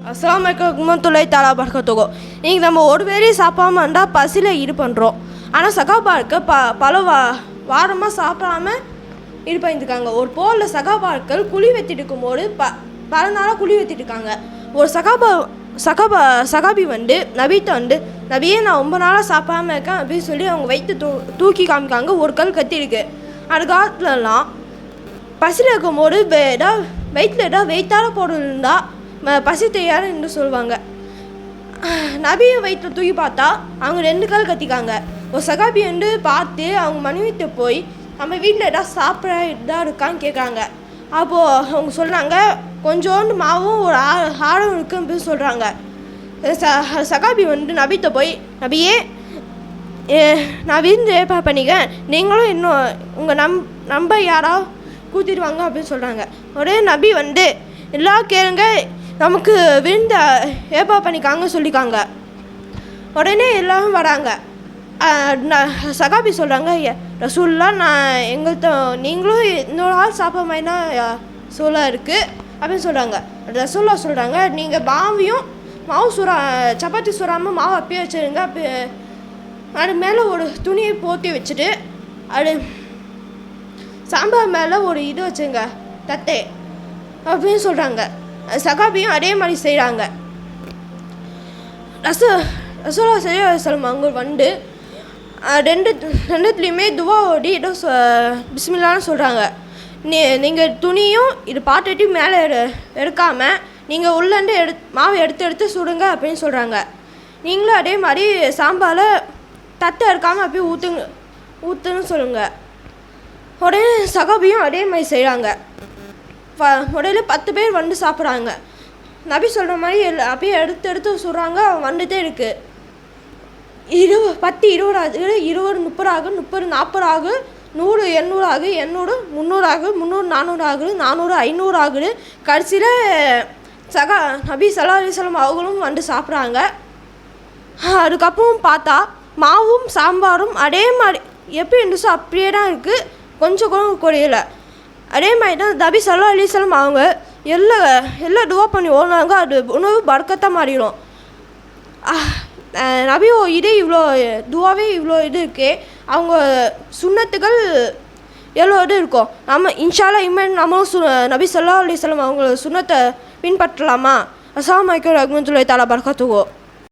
அஸ்லாம் வலைக்கம் துளை தாலா பறக்கத்துக்கோ நீங்கள் நம்ம ஒரு வேலையும் சாப்பிடாம இருந்தால் பசியில் இது பண்ணுறோம் ஆனால் சகாபாருக்கு ப பல வா வாரமாக சாப்பிடாம இது பண்ணியிருக்காங்க ஒரு போரில் சகாபாக்கள் குழி வெத்திட்டு இருக்கும்போது ப பல நாளாக குழி வெத்திட்டு இருக்காங்க ஒரு சகாபா சகாபா சகாபி வந்து நபிட்ட வந்து நபியே நான் ரொம்ப நாளாக சாப்பிடாம இருக்கேன் அப்படின்னு சொல்லி அவங்க வயிற்று தூ தூக்கி காமிக்காங்க. ஒரு கல் கத்திருக்கு அந்த காலத்துலலாம் பசியில் இருக்கும்போது ஏதாவது வயிற்றில் ஏதாவது வெயிட்டான பொருள் இருந்தால் பசித்தையார் என்று சொல்லுவாங்க. நபியை வயிற்று தூக்கி பார்த்தா அவங்க ரெண்டு கால் கத்திக்காங்க. ஒரு சகாபி வந்து பார்த்து அவங்க மனைவிட்ட போய் நம்ம வீட்டில் ஏதாவது சாப்பிட இதாக இருக்கான்னு கேட்குறாங்க. அப்போது அவங்க சொல்கிறாங்க கொஞ்சோண்டு மாவும் ஒரு ஆ ஆழம் இருக்கு அப்படின்னு சொல்கிறாங்க ச சகாபி வந்து நபிட்ட போய் நபியே நான் விருந்து ஏற்பாடு பண்ணிக்கேன் நீங்களும் இன்னும் உங்கள் நம் நம்ப யாராவது கூத்திடுவாங்க அப்படின்னு சொல்கிறாங்க ஒரே நபி வந்து எல்லா கேளுங்க நமக்கு விருந்த ஏற்பாடு பண்ணிக்காங்க சொல்லிக்காங்க. உடனே எல்லாரும் வராங்க. சகாபி சொல்கிறாங்க ரசூல்லா நான் எங்கள்கிட்ட நீங்களும் இன்னொரு ஆள் சாப்பிட்ற மாதிரினா சூழலாக இருக்குது அப்படின்னு சொல்கிறாங்க ரசூல்லா சொல்கிறாங்க நீங்கள் மாவையும் மாவு சுறா சப்பாத்தி சுறாமல் மாவு அப்பயே வச்சுருங்க. அப்போ அது மேலே ஒரு துணியை போற்றி வச்சுட்டு அது சாம்பார் மேலே ஒரு இது வச்சுங்க தட்டை. அப்படின்னு சொல்கிறாங்க சகாபியும் அதே மாதிரி செய்கிறாங்க ரச ரசோலா சரி சொல்லம் அவங்க வந்து ரெண்டு ரெண்டுத்துலேயுமே துவா ஓடி ஏதோ சொ பிஸ்மில்லான்னு சொல்கிறாங்க நீ நீங்கள் துணியும் இது பாட்டுட்டு மேலே எடு எடுக்காமல் நீங்கள் உள்ளேருந்து எடு மாவு எடுத்து எடுத்து சுடுங்க அப்படின்னு சொல்கிறாங்க நீங்களும் அதே மாதிரி சாம்பாரை தட்டை எடுக்காமல் அப்படியே ஊற்றுங்க ஊற்றுன்னு சொல்லுங்கள் உடனே சகாபியும் அதே மாதிரி செய்கிறாங்க உடனே பத்து பேர் வந்து சாப்பிட்றாங்க. நபி சொல்கிற மாதிரி எல் அப்படியே எடுத்து எடுத்து சொல்கிறாங்க வந்துட்டே இருக்குது இருபது பத்து இருபது ஆகுது இருபது முப்பது ஆகும் முப்பது நாற்பது ஆகும் நூறு எண்ணூறு ஆகுது எண்ணூறு முந்நூறு ஆகுது முந்நூறு நானூறு ஆகுது நானூறு ஐநூறு ஆகுது. கடைசியில் சகா நபி சல்லா அலிஸ்லாம் அவங்களும் வந்து சாப்பிட்றாங்க. அதுக்கப்புறம் பார்த்தா மாவும் சாம்பாரும் அதே மாதிரி எப்படி இருந்துச்சோ அப்படியே தான் இருக்குது கொஞ்சம் கூட குறையலை. அதே மாதிரி தான் நபி சல்லா அலிஸ்லாம் அவங்க எல்லா எல்லா துவா பண்ணி ஓடுனாங்க. அது உணவு பறக்கத்தான் மாறிடும். நபியோ இதே இவ்வளோ துவாவே இவ்வளோ இது இருக்கே. அவங்க சுண்ணத்துகள் எவ்வளோ இது இருக்கும்? நம்ம இன்ஷாலா இம்மன் நம்மளும் சு நபி சல்லா அலிஸ்லாம் அவங்கள சுண்ணத்தை பின்பற்றலாமா? அஸ்ஸலாமு அலைக்கும் ரஹ்மத்துல்லாஹி தஆலா